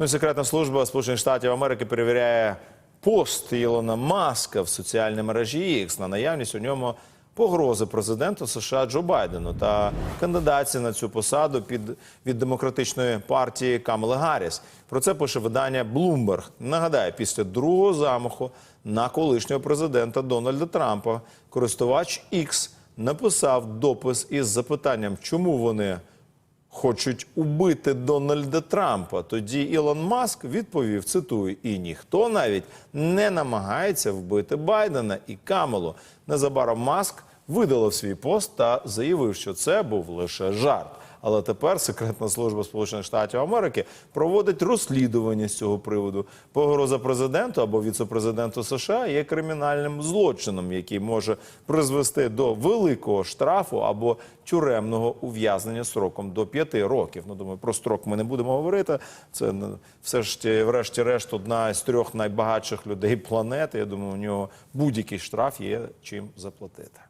Ну, секретна служба Сполучених Штатів Америки перевіряє пост Ілона Маска в соціальній мережі X на наявність у ньому погрози президенту США Джо Байдену та кандидатці на цю посаду під від демократичної партії Камали Гарріс. Про це пише видання Bloomberg. Нагадаю, після другого замаху на колишнього президента Дональда Трампа користувач X написав допис із запитанням, чому вони хочуть убити Дональда Трампа. Тоді Ілон Маск відповів: цитую, і ніхто навіть не намагається вбити Байдена і Камелу. Незабаром Маск видалив свій пост та заявив, що це був лише жарт. Але тепер секретна служба Сполучених Штатів Америки проводить розслідування з цього приводу. Погроза президенту або віцепрезиденту США є кримінальним злочином, який може призвести до великого штрафу або тюремного ув'язнення сроком до п'яти років. Ну думаю, про строк ми не будемо говорити. Це ну, все ж врешті-решт, одна з трьох найбагатших людей планети. Я думаю, у нього будь-який штраф є чим заплатити.